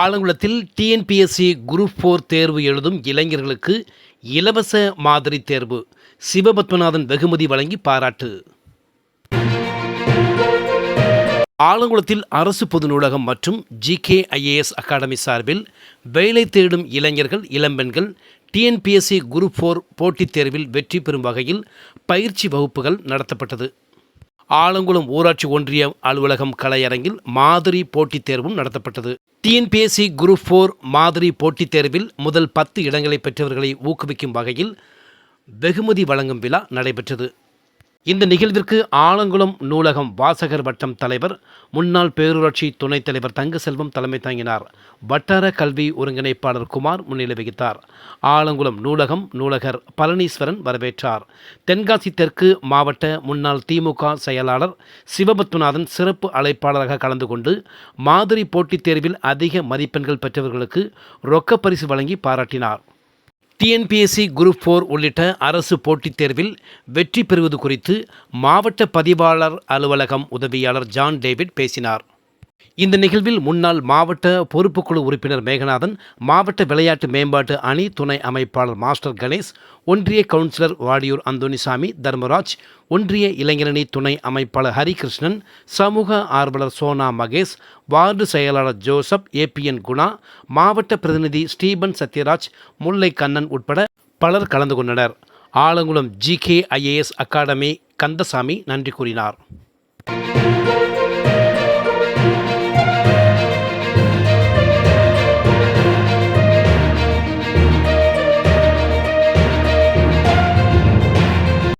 ஆலங்குளத்தில் TNPSC group four தேர்வு எழுதும் இளைஞர்களுக்கு இலவச மாதிரி தேர்வு. சிவபத்மநாதன் வெகுமதி வழங்கி பாராட்டு. ஆலங்குளத்தில் அரசு பொது நூலகம் மற்றும் ஜிகே ஐஏஎஸ் அகாடமி சார்பில் வேலை தேடும் இளைஞர்கள் இளம்பெண்கள் டிஎன்பிஎஸ்சி குரூப் ஃபோர் போட்டித் தேர்வில் வெற்றி பெறும் வகையில் பயிற்சி வகுப்புகள் நடத்தப்பட்டது. ஆலங்குளம் ஊராட்சி ஒன்றிய அலுவலகம் கலையரங்கில் மாதிரி போட்டித் தேர்வும் நடத்தப்பட்டது. டிஎன்பிஎஸ்சி குரூப் ஃபோர் மாதிரி போட்டித் தேர்வில் முதல் பத்து இடங்களை பெற்றவர்களை ஊக்குவிக்கும் வகையில் வெகுமதி வழங்கும் விழா நடைபெற்றது. இந்த நிகழ்விற்கு ஆலங்குளம் நூலகம் வாசகர் வட்டம் தலைவர் முன்னாள் பேரூராட்சி துணைத் தலைவர் தங்கசெல்வம் தலைமை தாங்கினார். வட்டார கல்வி ஒருங்கிணைப்பாளர் குமார் முன்னிலை வகித்தார். ஆலங்குளம் நூலகம் நூலகர் பழனீஸ்வரன் வரவேற்றார். தென்காசி தெற்கு மாவட்ட முன்னாள் திமுக செயலாளர் சிவபத்மநாதன் சிறப்பு அழைப்பாளராக கலந்து கொண்டு மாதிரி போட்டித் தேர்வில் அதிக மதிப்பெண்கள் பெற்றவர்களுக்கு ரொக்கப் பரிசு வழங்கி பாராட்டினார். டிஎன்பிஎஸ்சி குரூப் ஃபோர் உள்ளிட்ட அரசு போட்டித் தேர்வில் வெற்றி பெறுவது குறித்து மாவட்ட பதிவாளர் அலுவலகம் உதவியாளர் ஜான் டேவிட் பேசினார். இந்த நிகழ்வில் முன்னாள் மாவட்ட பொறுப்புக்குழு உறுப்பினர் மேகநாதன் மாவட்ட விளையாட்டு மேம்பாட்டு அணி துணை அமைப்பாளர் மாஸ்டர் கணேஷ் ஒன்றிய கவுன்சிலர் வாடியூர் அந்தோனிசாமி தர்மராஜ் ஒன்றிய இளைஞரணி துணை அமைப்பாளர் ஹரிகிருஷ்ணன் சமூக ஆர்வலர் சோனா மகேஷ் வார்டு செயலாளர் ஜோசப் ஏபிஎன் குணா மாவட்ட பிரதிநிதி ஸ்டீபன் சத்யராஜ் முல்லை கண்ணன் உட்பட பலர் கலந்து கொண்டனர். Alangulam GK IAS academy Kandasamy நன்றி கூறினார்.